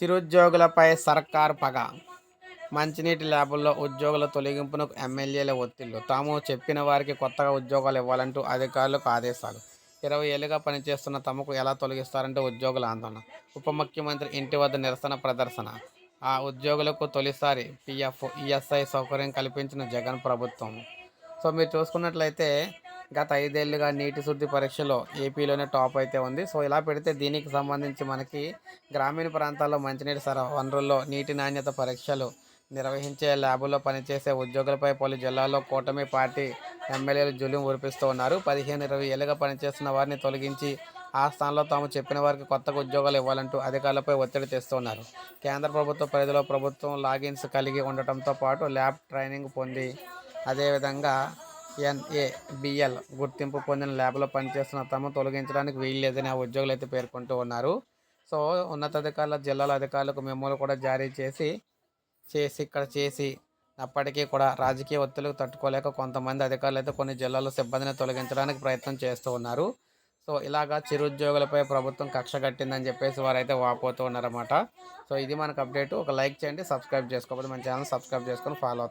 చిరుద్యోగులపై సర్కార్ పగ. మంచినీటి ల్యాబుల్లో ఉద్యోగుల తొలగింపునకు ఎమ్మెల్యేల ఒత్తిళ్ళు. తాము చెప్పిన వారికి కొత్తగా ఉద్యోగాలు ఇవ్వాలంటూ అధికారులకు ఆదేశాలు. ఇరవై ఏళ్ళుగా పనిచేస్తున్న తమకు ఎలా తొలగిస్తారంటే ఉద్యోగుల ఆందోళన. ఉప ముఖ్యమంత్రి ఇంటి వద్ద నిరసన ప్రదర్శన. ఆ ఉద్యోగులకు తొలిసారి పిఎఫ్ ఈఎస్ఐ సౌకర్యం కల్పించిన జగన్ ప్రభుత్వం. సో మీరు చూసుకున్నట్లయితే గత ఐదేళ్ళుగా నీటి శుద్ధి పరీక్షలో ఏపీలోనే టాప్ అయితే ఉంది. సో ఇలా పెడితే దీనికి సంబంధించి మనకి గ్రామీణ ప్రాంతాల్లో మంచినీటి సర వనరుల్లో నీటి నాణ్యత పరీక్షలు నిర్వహించే ల్యాబుల్లో పనిచేసే ఉద్యోగులపై పలు జిల్లాల్లో కూటమి పార్టీ ఎమ్మెల్యేలు జులుం ఉరిపిస్తూ ఉన్నారు. పదిహేను ఇరవై ఏళ్ళుగా పనిచేస్తున్న వారిని తొలగించి ఆ స్థానంలో తాము చెప్పిన వారికి కొత్తగా ఉద్యోగాలు ఇవ్వాలంటూ అధికారులపై ఒత్తిడి తెస్తున్నారు కేంద్ర ప్రభుత్వ పరిధిలో ప్రభుత్వం లాగిన్స్ కలిగి ఉండటంతో పాటు ల్యాబ్ ట్రైనింగ్ పొంది అదేవిధంగా ఎన్ఏబిఎల్ గుర్తింపు పొందిన ల్యాబ్లో పనిచేస్తున్న తమ తొలగించడానికి వీల్లేదని ఆ ఉద్యోగులు అయితే పేర్కొంటూ ఉన్నారు. సో ఉన్నతాధికారుల జిల్లాల అధికారులకు మెమోలు కూడా జారీ చేసి చేసి ఇక్కడ చేసి అప్పటికీ కూడా రాజకీయ ఒత్తిళ్ళకు తట్టుకోలేక కొంతమంది అధికారులు అయితే కొన్ని జిల్లాల్లో సిబ్బందిని తొలగించడానికి ప్రయత్నం చేస్తూ ఉన్నారు. సో ఇలాగా చిరుద్యోగులపై ప్రభుత్వం కక్ష కట్టిందని చెప్పేసి వారైతే వాపోతూ ఉన్నారన్నమాట. సో ఇది మనకు అప్డేట్. ఒక లైక్ చేయండి సబ్స్క్రైబ్ చేసుకోకపోతే మన ఛానల్ సబ్స్క్రైబ్ చేసుకొని ఫాలో